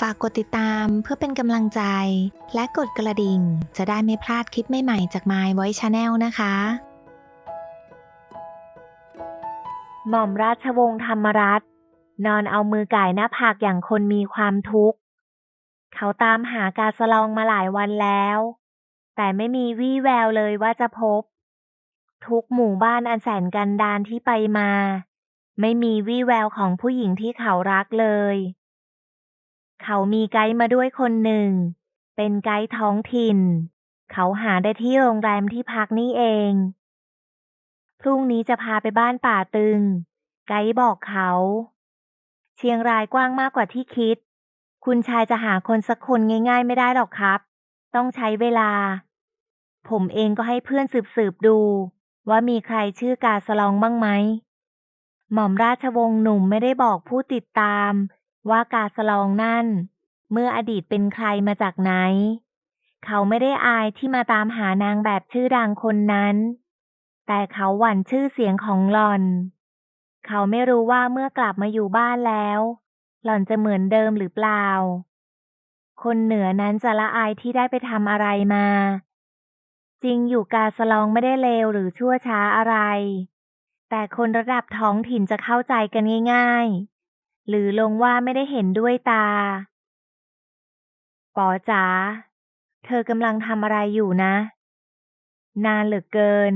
ฝากกดติดตามเพื่อเป็นกำลังใจ และกดกระดิ่ง จะได้ไม่พลาดคลิปใหม่ๆจาก My Voice Channel นะคะ หม่อมราชวงศ์ธรรมรัตน์นอนเอามือก่ายหน้าผากอย่างคนมีความทุกข์ เขาตามหากาสลองมาหลายวันแล้ว แต่ไม่มีวี่แววเลยว่าจะพบ ทุกหมู่บ้านอันแสนกันดารที่ไปมา ไม่มีวี่แววของผู้หญิงที่เขารักเลย เขามีไกด์มาด้วยคนหนึ่ง เป็นไกด์ท้องถิ่น เขาหาได้ที่โรงแรมที่พักนี่เอง พรุ่งนี้จะพาไปบ้านป่าตึง ไกด์บอกเขา เชียงรายกว้างมากกว่าที่คิด คุณชายจะหาคนสักคนง่ายๆไม่ได้หรอกครับ ต้องใช้เวลา ผมเองก็ให้เพื่อนสืบๆดู ว่ามีใครชื่อกาสลองบ้างไหมหม่อมราชวงศ์หนุ่มไม่ได้บอกผู้ติดตาม ว่ากาสลองนั่น เมื่ออดีตเป็นใครมาจากไหน เขาไม่ได้อายที่มาตามหานางแบบชื่อดังคนนั้น แต่เขาหวั่นชื่อเสียงของหล่อน เขาไม่รู้ว่าเมื่อกลับมาอยู่บ้านแล้ว หล่อนจะเหมือนเดิมหรือเปล่า คนเหนือนั้นจะละอายที่ได้ไปทำอะไรมา จริงอยู่กาสลองไม่ได้เลวหรือชั่วช้าอะไร แต่คนระดับท้องถิ่นจะเข้าใจกันง่าย ๆ หรือลงว่าไม่ได้เห็นด้วยตา ป๋อจ๋า เธอกำลังทำอะไรอยู่นะ นานเหลือเกิน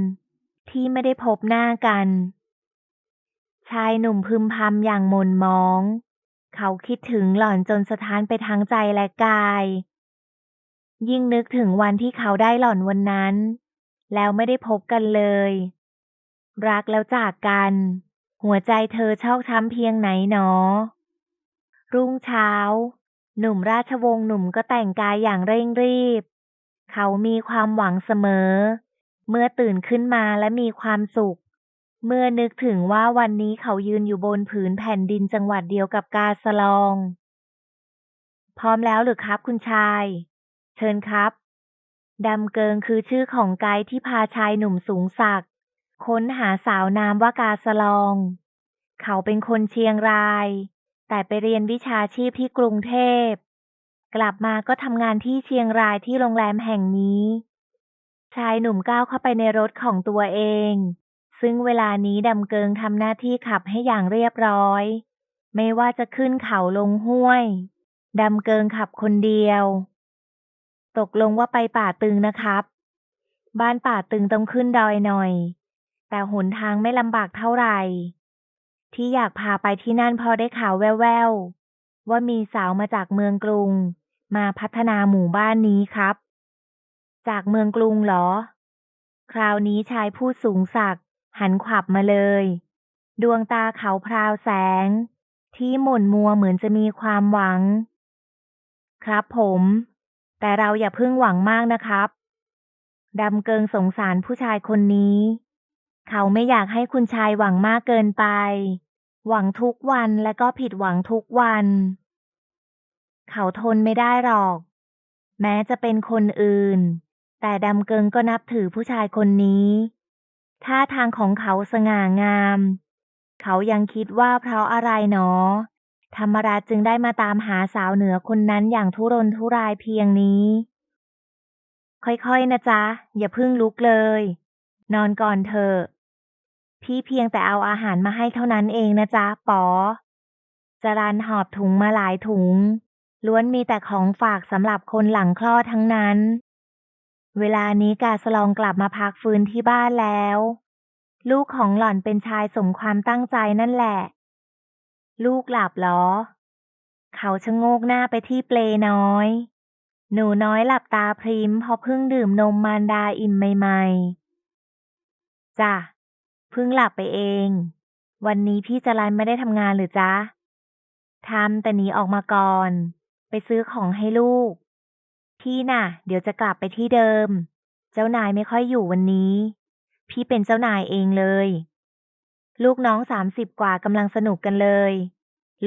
ที่ไม่ได้พบหน้ากัน ชายหนุ่มพึมพำอย่างหม่นมอง เขาคิดถึงหล่อนจนสะท้านไปทั้งใจและกาย ยิ่งนึกถึงวันที่เขาได้หล่อนวันนั้น แล้วไม่ได้พบกันเลย รักแล้วจากกัน หัวใจเธอชอกช้ำเพียงไหนหนอ รุ่งเช้า หนุ่มราชวงศ์หนุ่มก็แต่งกายอย่างเร่งรีบ เขามีความหวังเสมอ เมื่อตื่นขึ้นมาและมีความสุข เมื่อนึกถึงว่าวันนี้เขายืนอยู่บนผืนแผ่นดินจังหวัดเดียวกับกาสลอง พร้อมแล้วหรือครับคุณชาย เชิญครับดำเกิงคือชื่อของไกด์ที่พาชายหนุ่มสูงศักดิ์ ค้นหาสาวนามว่ากาสลอง เขาเป็นคนเชียงราย แต่ไปเรียนวิชาชีพที่กรุงเทพ กลับมาก็ทำงานที่เชียงรายที่โรงแรมแห่งนี้ ชายหนุ่มก้าวเข้าไปในรถของตัวเอง ซึ่งเวลานี้ดำเกิงทำหน้าที่ขับให้อย่างเรียบร้อย ไม่ว่าจะขึ้นเขาลงห้วย ดำเกิงขับคนเดียว ตกลงว่าไปป่าตึงนะครับ บ้านป่าตึงต้องขึ้นดอยหน่อย แต่หนทางไม่ลำบากเท่าไหร่ ที่อยากพาไปที่นั่นเพอได้ข่าวแว่วๆ ว่ามีสาวมาจากเมืองกรุง มาพัฒนาหมู่บ้านนี้ครับ จากเมืองกรุงเหรอ คราวนี้ชายผู้สูงศักดิ์หันขวับมาเลย ดวงตาเขาพราวแสง ที่หม่นมัวเหมือนจะมีความหวัง ครับผม แต่เราอย่าเพิ่งหวังมากนะครับดำเกิงสงสารผู้ชายคนนี้ เขาไม่อยากให้คุณชายหวังมากเกินไป หวังทุกวันและก็ผิดหวังทุกวัน เขาทนไม่ได้หรอก แม้จะเป็นคนอื่น แต่ดำเกิงก็นับถือผู้ชายคนนี้ท่าทางของเขาสง่างาม เขายังคิดว่าเพราะอะไรหนอ ธรรมราชจึงได้มาตามหาสาวเหนือคนนั้นอย่างทุรนทุรายเพียงนี้ ค่อยๆนะจ๊ะ อย่าเพิ่งลุกเลย นอนก่อนเถอะพี่เพียงแต่เอาอาหารมาให้เท่านั้นเองนะจ๊ะป๋อจรันหอบถุงมาหลายถุง ล้วนมีแต่ของฝากสำหรับคนหลังคลอดทั้งนั้น เวลานี้กาสลองกลับมาพักฟื้นที่บ้านแล้ว ลูกของหล่อนเป็นชายสมความตั้งใจนั่นแหละ ลูกหลับเหรอ เขาชะโงกหน้าไปที่เปลน้อย หนูน้อยหลับตาพริมพราะเพิ่งดื่มนมมารดาอิ่มใหม่ๆ จ้ะเพิ่งหลับไปเอง วันนี้พี่จรันไม่ได้ทำงานหรือจ๊ะทำแต่หนีออกมาก่อน ไปซื้อของให้ลูก พี่น่ะ เดี๋ยวจะกลับไปที่เดิม เจ้านายไม่ค่อยอยู่วันนี้ พี่เป็นเจ้านายเองเลย ลูกน้องสามสิบกว่ากำลังสนุกกันเลย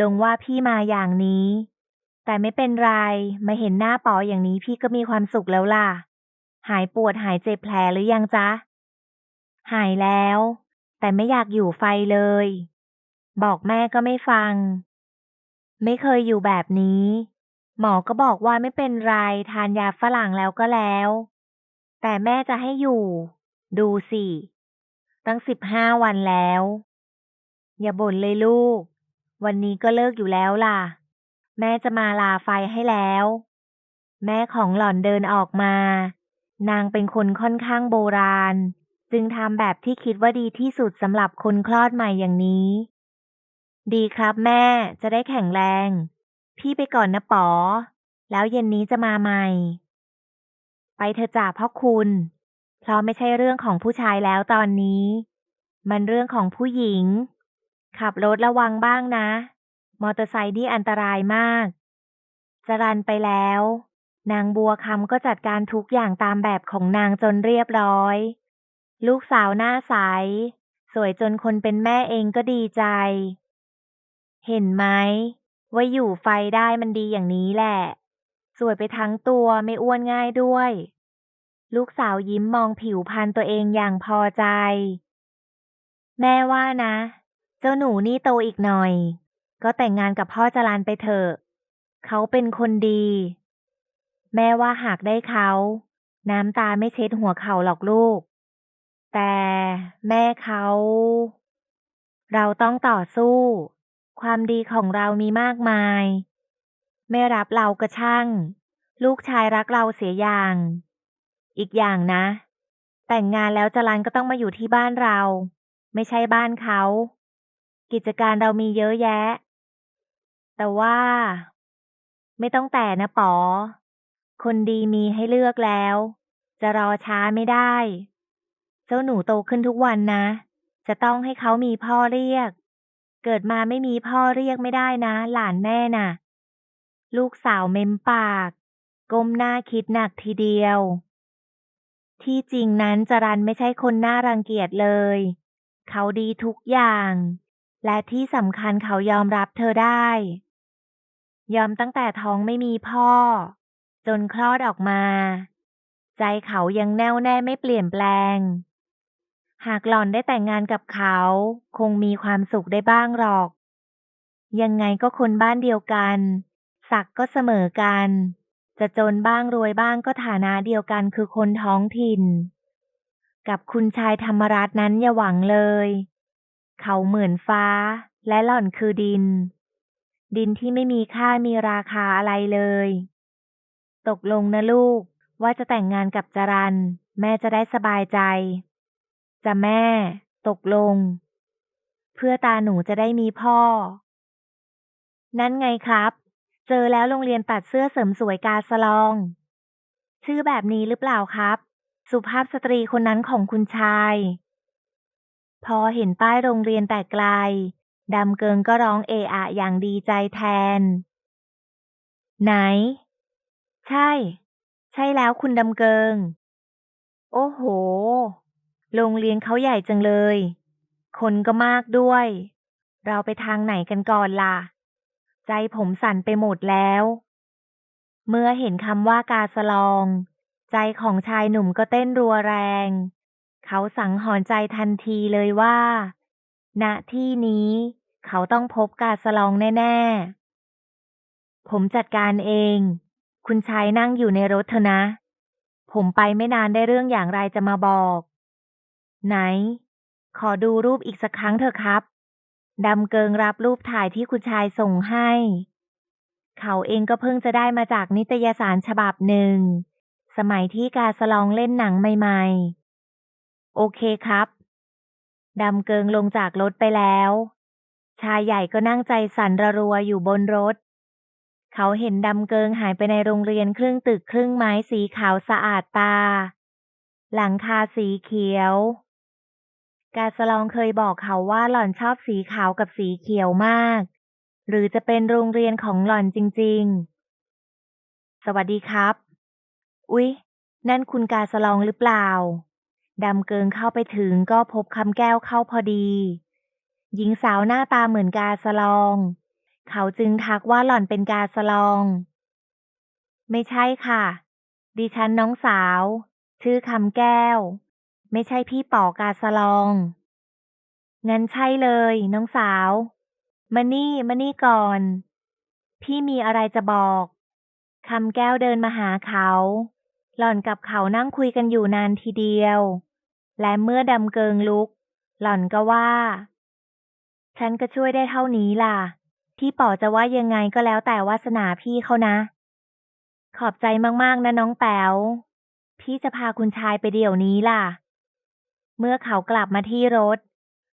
ลงว่าพี่มาอย่างนี้ แต่ไม่เป็นไร มาเห็นหน้าปออย่างนี้พี่ก็มีความสุขแล้วล่ะ หายปวดหายเจ็บแผลหรือยังจ๊ะ หายแล้ว แต่ไม่อยากอยู่ไฟเลย บอกแม่ก็ไม่ฟัง ไม่เคยอยู่แบบนี้ หมอก็บอกว่าไม่เป็นไรทานยาฝรั่งแล้วก็แล้ว แต่แม่จะให้อยู่ ดูสิ ตั้งสิบห้าวันแล้ว อย่าบ่นเลยลูก วันนี้ก็เลิกอยู่แล้วล่ะ แม่จะมาลาไฟให้แล้ว แม่ของหล่อนเดินออกมา นางเป็นคนค่อนข้างโบราณ จึงทำแบบที่คิดว่าดีที่สุดสำหรับคนคลอดใหม่อย่างนี้ ดีครับแม่จะได้แข็งแรง พี่ไปก่อนนะป๋อ แล้วเย็นนี้จะมาใหม่ ไปเถอะจ่าพ่อคุณเพราะไม่ใช่เรื่องของผู้ชายแล้วตอนนี้ มันเรื่องของผู้หญิง ขับรถระวังบ้างนะ มอเตอร์ไซค์นี่อันตรายมาก จรันไปแล้ว นางบัวคำก็จัดการทุกอย่างตามแบบของนางจนเรียบร้อย ลูกสาวหน้าใส สวยจนคนเป็นแม่เองก็ดีใจ เห็นไหมว่าอยู่ไฟได้มันดีอย่างนี้แหละ สวยไปทั้งตัวไม่อ้วนง่ายด้วย ลูกสาวยิ้มมองผิวพรรณตัวเองอย่างพอใจ แม่ว่านะ เจ้าหนูนี่โตอีกหน่อย ก็แต่งงานกับพ่อจรันไปเถอะ เขาเป็นคนดี แม่ว่าหากได้เขา น้ำตาไม่เช็ดหัวเข่าหรอกลูก แต่แม่เขา เราต้องต่อสู้ ความดีของเรามีมากมาย ไม่รับเราก็ช่าง ลูกชายรักเราเสียอย่าง อีกอย่างนะ แต่งงานแล้วจรันก็ต้องมาอยู่ที่บ้านเรา ไม่ใช่บ้านเขา กิจการเรามีเยอะแยะ แต่ว่า ไม่ต้องแต่นะป๋อคนดีมีให้เลือกแล้ว จะรอช้าไม่ได้ เจ้าหนูโตขึ้นทุกวันนะ จะต้องให้เขามีพ่อเรียก เกิดมาไม่มีพ่อเรียกไม่ได้นะ หลานแม่น่ะ ลูกสาวเม้มปาก ก้มหน้าคิดหนักทีเดียว ที่จริงนั้นจรันไม่ใช่คนน่ารังเกียจเลย เขาดีทุกอย่าง และที่สำคัญเขายอมรับเธอได้ ยอมตั้งแต่ท้องไม่มีพ่อ จนคลอดออกมา ใจเขายังแน่วแน่ไม่เปลี่ยนแปลง หากหล่อนได้แต่งงานกับเขา คงมีความสุขได้บ้างหรอก ยังไงก็คนบ้านเดียวกัน ศักก็เสมอกัน จะจนบ้างรวยบ้างก็ฐานะเดียวกันคือคนท้องถิ่น กับคุณชายธรรมรัตน์นั้นอย่าหวังเลย เขาเหมือนฟ้า และหล่อนคือดิน ดินที่ไม่มีค่ามีราคาอะไรเลย ตกลงนะลูกว่าจะแต่งงานกับจรัน แม่จะได้สบายใจ จะแม่ ตกลง เพื่อตาหนูจะได้มีพ่อ นั่นไงครับ เจอแล้วโรงเรียนตัดเสื้อเสริมสวยกาสลอง ชื่อแบบนี้หรือเปล่าครับ สุภาพสตรีคนนั้นของคุณชาย พอเห็นป้ายโรงเรียนแต่ไกลดำเกิงก็ร้องเอะอะอย่างดีใจแทน ไหน ใช่ ใช่แล้วคุณดำเกิง โอ้โห โรงเรียนเขาใหญ่จังเลย คนก็มากด้วย เราไปทางไหนกันก่อนล่ะ ใจผมสั่นไปหมดแล้ว เมื่อเห็นคำว่ากาสลอง ใจของชายหนุ่มก็เต้นรัวแรง เขาสังหรณ์ใจทันทีเลยว่า ณ ที่นี้เขาต้องพบกาสลองแน่ ๆ ผมจัดการเอง คุณชายนั่งอยู่ในรถเถอะนะ ผมไปไม่นานได้เรื่องอย่างไรจะมาบอก ไหน ขอดูรูปอีกสักครั้งเถอะครับ ดำเกิงรับรูปถ่ายที่คุณชายส่งให้ เขาเองก็เพิ่งจะได้มาจากนิตยสารฉบับหนึ่ง สมัยที่กาสลองเล่นหนังใหม่ๆ โอเคครับ ดำเกิงลงจากรถไปแล้ว ชายใหญ่ก็นั่งใจสั่นระรัวอยู่บนรถเขาเห็นดำเกิงหายไปในโรงเรียนครึ่งตึกครึ่งไม้สีขาวสะอาดตา หลังคาสีเขียว กาสลองเคยบอกเขาว่าหล่อนชอบสีขาวกับสีเขียวมาก หรือจะเป็นโรงเรียนของหล่อนจริง ๆ สวัสดีครับ อุ๊ย นั่นคุณกาสลองหรือเปล่า ดำเกิงเข้าไปถึงก็พบคำแก้วเข้าพอดี หญิงสาวหน้าตาเหมือนกาสลอง เขาจึงทักว่าหล่อนเป็นกาสลอง ไม่ใช่ค่ะ ดิฉันน้องสาว ชื่อคำแก้ว ไม่ใช่พี่ป๋อกาสลอง งั้นใช่เลย น้องสาว มานี่มานี่ก่อน พี่มีอะไรจะบอกคำแก้วเดินมาหาเขา หล่อนกับเขานั่งคุยกันอยู่นานทีเดียว และเมื่อดำเกิงลุก หล่อนก็ว่า ฉันก็ช่วยได้เท่านี้ล่ะที่ป๋อจะว่ายังไงก็แล้วแต่วาสนาพี่เขานะ ขอบใจมากๆนะน้องแป๋ว พี่จะพาคุณชายไปเดี๋ยวนี้ล่ะ เมื่อเขากลับมาที่รถ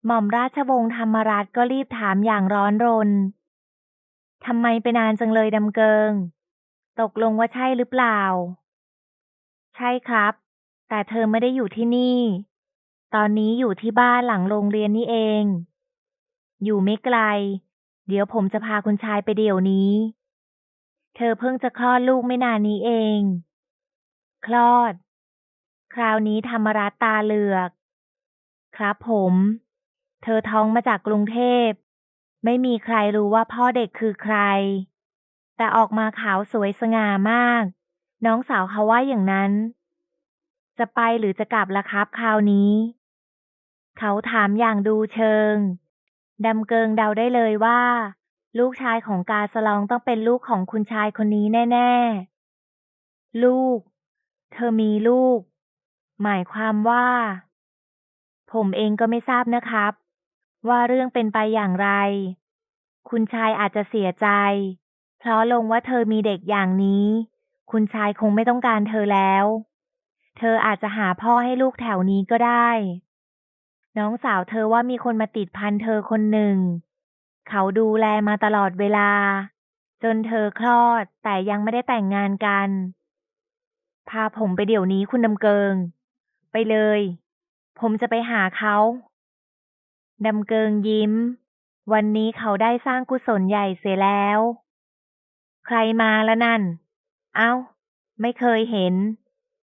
หม่อมราชวงศ์ธรรมรัตน์ก็รีบถามอย่างร้อนรนทำไมไปนานจังเลยดำเกิง ตกลงว่าใช่หรือเปล่า ใช่ครับ แต่เธอไม่ได้อยู่ที่นี่ ตอนนี้อยู่ที่บ้านหลังโรงเรียนนี่เอง อยู่ไม่ไกล เดี๋ยวผมจะพาคุณชายไปเดี๋ยวนี้ เธอเพิ่งจะคลอดลูกไม่นานนี้เอง คลอด คราวนี้ธรรมรัตตาเหลือก ครับผม เธอท้องมาจากกรุงเทพ ไม่มีใครรู้ว่าพ่อเด็กคือใคร แต่ออกมาขาวสวยสง่ามาก น้องสาวเขาว่าอย่างนั้น จะไปหรือจะกลับล่ะครับคราวนี้ เขาถามอย่างดูเชิงดำเกิงเดาได้เลยว่า ลูกชายของกาสลองต้องเป็นลูกของคุณชายคนนี้แน่ ๆ ลูก เธอมีลูก หมายความว่า ผมเองก็ไม่ทราบนะครับ ว่าเรื่องเป็นไปอย่างไร คุณชายอาจจะเสียใจ เพราะลงว่าเธอมีเด็กอย่างนี้ คุณชายคงไม่ต้องการเธอแล้ว เธออาจจะหาพ่อให้ลูกแถวนี้ก็ได้ น้องสาวเธอว่ามีคนมาติดพันเธอคนหนึ่ง เขาดูแลมาตลอดเวลา จนเธอคลอดแต่ยังไม่ได้แต่งงานกัน พาผมไปเดี๋ยวนี้คุณดำเกิง ไปเลย ผมจะไปหาเขา ดำเกิงยิ้ม วันนี้เขาได้สร้างกุศลใหญ่เสียแล้ว ใครมาแล้วนั่น เอ้า ไม่เคยเห็น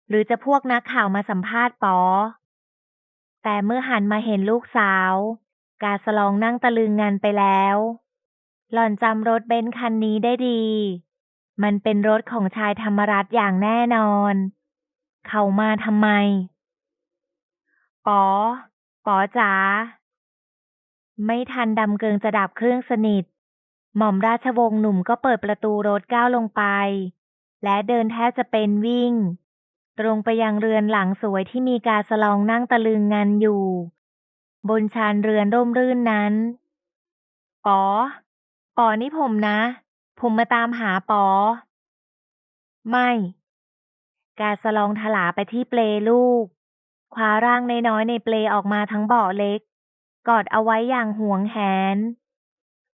หรือจะพวกนักข่าวมาสัมภาษณ์ปอ แต่เมื่อหันมาเห็นลูกสาว กาสลองนั่งตะลึงงานไปแล้ว หล่อนจำรถเบนซ์คันนี้ได้ดี มันเป็นรถของชายธรรมรัตอย่างแน่นอน เขามาทำไม ป๋อ ป๋อจ๋า ไม่ทันดำเกิงจะดับเครื่องสนิท หม่อมราชวงศ์หนุ่มก็เปิดประตูรถก้าวลงไป และเดินแทบจะเป็นวิ่ง ตรงไปยังเรือนหลังสวยที่มีกาสลองนั่งตะลึงงานอยู่ บนชานเรือนร่มรื่นนั้น ป๋อ ป๋อนี่ผมนะ ผมมาตามหาป๋อ ไม่ กาสลองถลาไปที่เปลลูก คว้าร่างน้อยๆในเปลออกมาทั้งเบาะเล็ก กอดเอาไว้อย่างห่วงแหน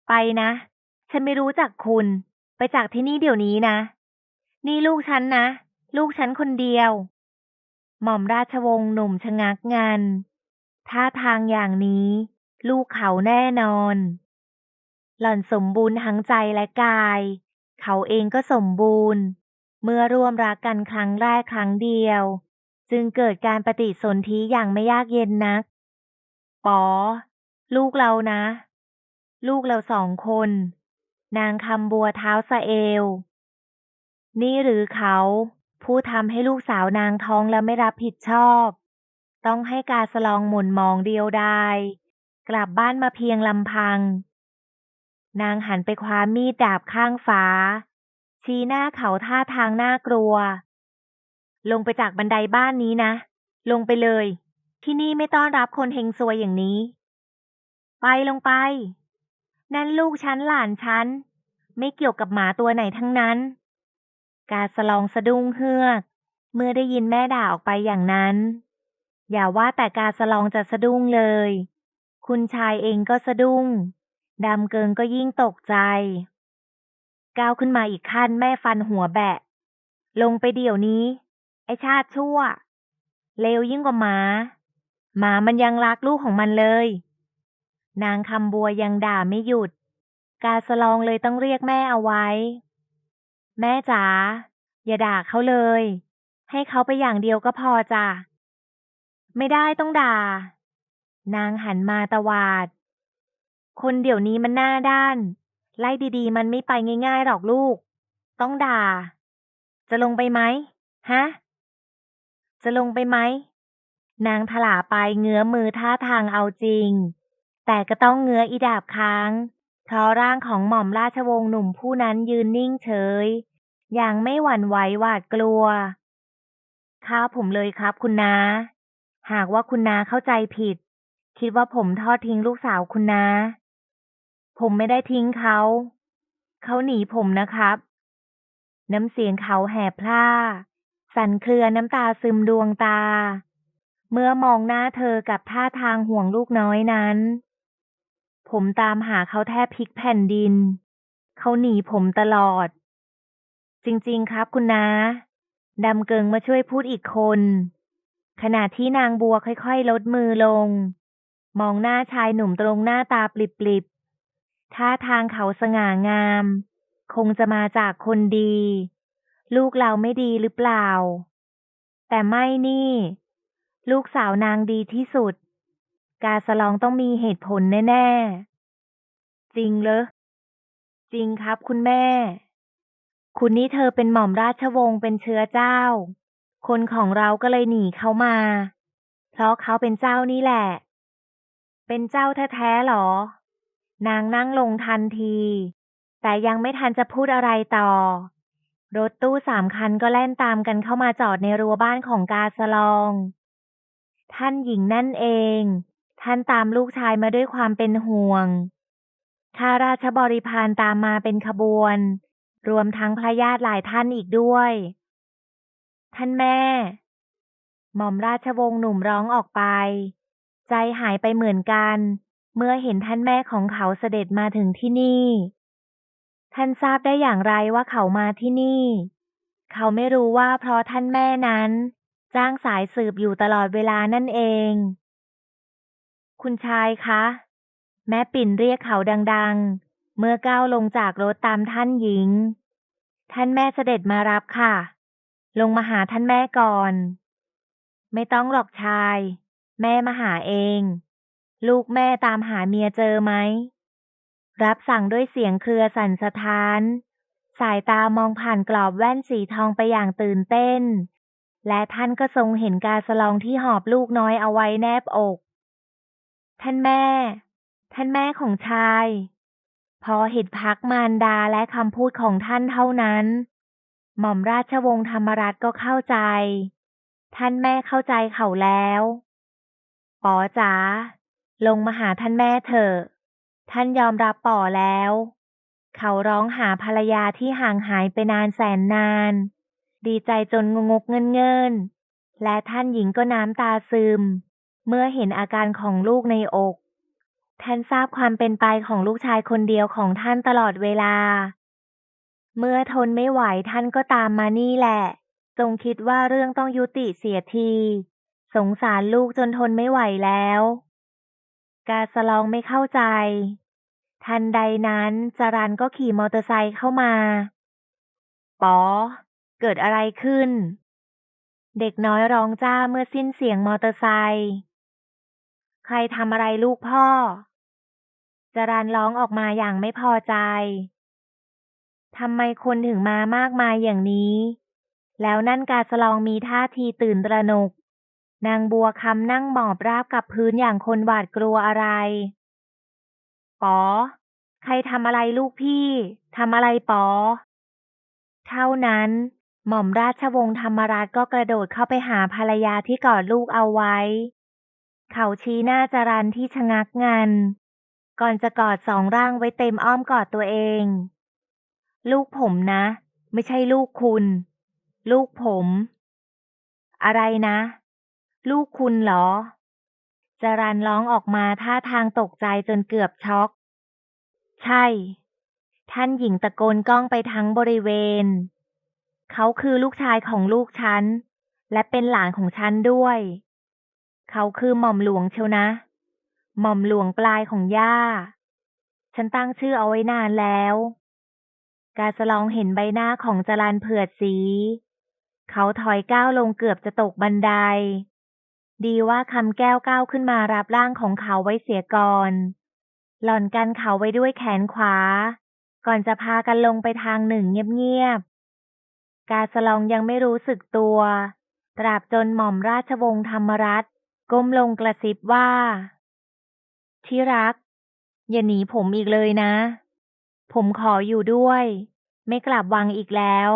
ไปนะ ฉันไม่รู้จักคุณ ไปจากที่นี่เดี๋ยวนี้นะ นี่ลูกฉันนะ ลูกฉันคนเดียว หม่อมราชวงศ์หนุ่มชะงักงันท่าทางอย่างนี้ ลูกเขาแน่นอน หล่อนสมบูรณ์ทั้งใจและกาย เขาเองก็สมบูรณ์ เมื่อร่วมรักกันครั้งแรกครั้งเดียว จึงเกิดการปฏิสนธิอย่างไม่ยากเย็นนัก ปอ ลูกเรานะ ลูกเราสองคน นางคำบัวเท้าสะเอวนี่หรือเขา ผู้ทำให้ลูกสาวนางท้องแล้วไม่รับผิดชอบ ต้องให้กาสลองหม่นมองเดียวดายกลับบ้านมาเพียงลำพัง นางหันไปคว้ามีดดาบข้างฝาชี้หน้าเขาท่าทางน่ากลัว ลงไปจากบันไดบ้านนี้นะ ลงไปเลย ที่นี่ไม่ต้อนรับคนเฮงซวยอย่างนี้ ไปลงไป นั่นลูกฉันหลานฉัน ไม่เกี่ยวกับหมาตัวไหนทั้งนั้น กาสลองสะดุ้งเฮือก เมื่อได้ยินแม่ด่าออกไปอย่างนั้น อย่าว่าแต่กาสลองจะสะดุ้งเลย คุณชายเองก็สะดุ้ง ดำเกิงก็ยิ่งตกใจ ก้าวขึ้นมาอีกขั้นแม่ฟันหัวแบะ ลงไปเดี๋ยวนี้ ไอชาติชั่ว เลวยิ่งกว่าหมา หมามันยังรักลูกของมันเลย นางคำบัวยังด่าไม่หยุด กาสลองเลยต้องเรียกแม่เอาไว้ แม่จ๋าอย่าด่าเขาเลย ให้เขาไปอย่างเดียวก็พอจ้ะ ไม่ได้ต้องด่า นางหันมาตวาด คนเดี๋ยวนี้มันหน้าด้าน ไล่ดีๆ มันไม่ไปง่ายๆหรอกลูก ต้องด่า จะลงไปไหมฮะ จะลงไปไหม นางถลาไปเงื้อมือท่าทางเอาจริง แต่ก็ต้องเงื้ออีดาบค้าง เพราะร่างของหม่อมราชวงศ์หนุ่มผู้นั้นยืนนิ่งเฉย อย่างไม่หวั่นไหวหวาดกลัวข้าผมเลยครับคุณนา หากว่าคุณนาเข้าใจผิด คิดว่าผมทอดทิ้งลูกสาวคุณนา ผมไม่ได้ทิ้งเขา เขาหนีผมนะครับ น้ำเสียงเขาแหบพร่า สั่นเครือน้ำตาซึมดวงตา เมื่อมองหน้าเธอกับท่าทางห่วงลูกน้อยนั้น ผมตามหาเขาแทบพลิกแผ่นดิน เขาหนีผมตลอด จริงๆครับคุณนาดำเกิงมาช่วยพูดอีกคน ขณะที่นางบัวค่อยๆ ลดมือลง มองหน้าชายหนุ่มตรงหน้าตาปลิบๆท่าทางเขาสง่างาม คงจะมาจากคนดี ลูกเราไม่ดีหรือเปล่า แต่ไม่นี่ ลูกสาวนางดีที่สุด กาสลองต้องมีเหตุผลแน่ ๆ จริงเหรอ จริงครับคุณแม่ คุณนี่เธอเป็นหม่อมราชวงศ์เป็นเชื้อเจ้า คนของเราก็เลยหนีเขามา เพราะเขาเป็นเจ้านี่แหละ เป็นเจ้าแท้ๆหรอ นางนั่งลงทันที แต่ยังไม่ทันจะพูดอะไรต่อ รถตู้สามคันก็แล่นตามกันเข้ามาจอดในรั้วบ้านของกาสลอง ท่านหญิงนั่นเอง ท่านตามลูกชายมาด้วยความเป็นห่วงข้าราชบริพารตามมาเป็นขบวน รวมทั้งพระญาติหลายท่านอีกด้วย ท่านแม่ หม่อมราชวงศ์หนุ่มร้องออกไป ใจหายไปเหมือนกัน เมื่อเห็นท่านแม่ของเขาเสด็จมาถึงที่นี่ ท่านทราบได้อย่างไรว่าเขามาที่นี่ เขาไม่รู้ว่าเพราะท่านแม่นั้น จ้างสายสืบอยู่ตลอดเวลานั่นเอง คุณชายคะ แม่ปิ่นเรียกเขาดังๆ เมื่อก้าวลงจากรถตามท่านหญิง ท่านแม่เสด็จมารับค่ะ ลงมาหาท่านแม่ก่อน ไม่ต้องหรอกชาย แม่มาหาเอง ลูกแม่ตามหาเมียเจอไหม รับสั่งด้วยเสียงเครือสั่นสะท้าน สายตามองผ่านกรอบแว่นสีทองไปอย่างตื่นเต้น และท่านก็ทรงเห็นกาสลองที่หอบลูกน้อยเอาไว้แนบอก ท่านแม่ ท่านแม่ของชาย พอเห็นพักมารดาและคำพูดของท่านเท่านั้น หม่อมราชวงศ์ธรรมรัตน์ก็เข้าใจ ท่านแม่เข้าใจเขาแล้ว ป๋อจ๋าลงมาหาท่านแม่เถอะ ท่านยอมรับป๋อแล้ว เขาร้องหาภรรยาที่ห่างหายไปนานแสนนาน ดีใจจนงงกเงินเงินและท่านหญิงก็น้ำตาซึม เมื่อเห็นอาการของลูกในอก ท่านทราบความเป็นไปของลูกชายคนเดียวของท่านตลอดเวลา เมื่อทนไม่ไหวท่านก็ตามมานี่แหละ ทรงคิดว่าเรื่องต้องยุติเสียที สงสารลูกจนทนไม่ไหวแล้ว กาสลองไม่เข้าใจ ทันใดนั้นจรันก็ขี่มอเตอร์ไซค์เข้ามาป๋อเกิดอะไรขึ้น เด็กน้อยร้องจ้าเมื่อสิ้นเสียงมอเตอร์ไซค์ใครทำอะไรลูกพ่อจรันร้องออกมาอย่างไม่พอใจทำไมคนถึงมามากมายอย่างนี้ แล้วนั่นกาสลองมีท่าทีตื่นตระหนก นางบัวคำนั่งหมอบราบกับพื้นอย่างคนหวาดกลัวอะไรป๋อ ใครทำอะไรลูกพี่ทำอะไรป๋อ เท่านั้น หม่อมราชวงศ์ธรรมรัตก็กระโดดเข้าไปหาภรรยาที่กอดลูกเอาไว้ เขาชี้หน้าจรันที่ชะงักงัน ก่อนจะกอดสองร่างไว้เต็มอ้อมกอดตัวเอง ลูกผมนะ ไม่ใช่ลูกคุณ ลูกผม อะไรนะ ลูกคุณเหรอ จรันร้องออกมาท่าทางตกใจจนเกือบช็อก ใช่ ท่านหญิงตะโกนก้องไปทั้งบริเวณ เขาคือลูกชายของลูกฉัน และเป็นหลานของฉันด้วย เขาคือหม่อมหลวงเชียวนะ หม่อมหลวงปลายของย่า ฉันตั้งชื่อเอาไว้นานแล้วกาสลองเห็นใบหน้าของจรันเผือดสี เขาถอยก้าวลงเกือบจะตกบันได ดีว่าคำแก้วก้าวขึ้นมารับร่างของเขาไว้เสียก่อน หล่อนกันเขาไว้ด้วยแขนขวา ก่อนจะพากันลงไปทางหนึ่งเงียบๆ กาสลองยังไม่รู้สึกตัว ตราบจนหม่อมราชวงศ์ธรรมรัตน์ก้มลงกระซิบว่า ที่รัก อย่าหนีผมอีกเลยนะ ผมขออยู่ด้วย ไม่กลับวังอีกแล้ว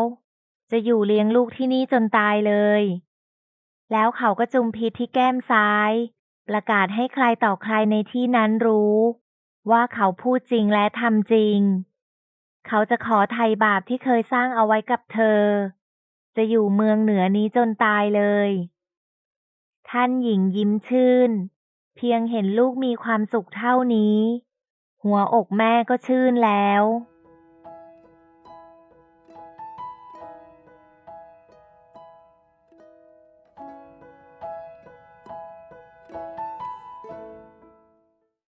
จะอยู่เลี้ยงลูกที่นี่จนตายเลย แล้วเขาก็จุมพิษที่แก้มซ้าย ประกาศให้ใครต่อใครในที่นั้นรู้ ว่าเขาพูดจริงและทำจริง เขาจะขอไถ่บาปที่เคยสร้างเอาไว้กับเธอ จะอยู่เมืองเหนือนี้จนตายเลย ท่านหญิงยิ้มชื่น เพียงเห็นลูกมีความสุขเท่านี้ หัวอกแม่ก็ชื่นแล้ว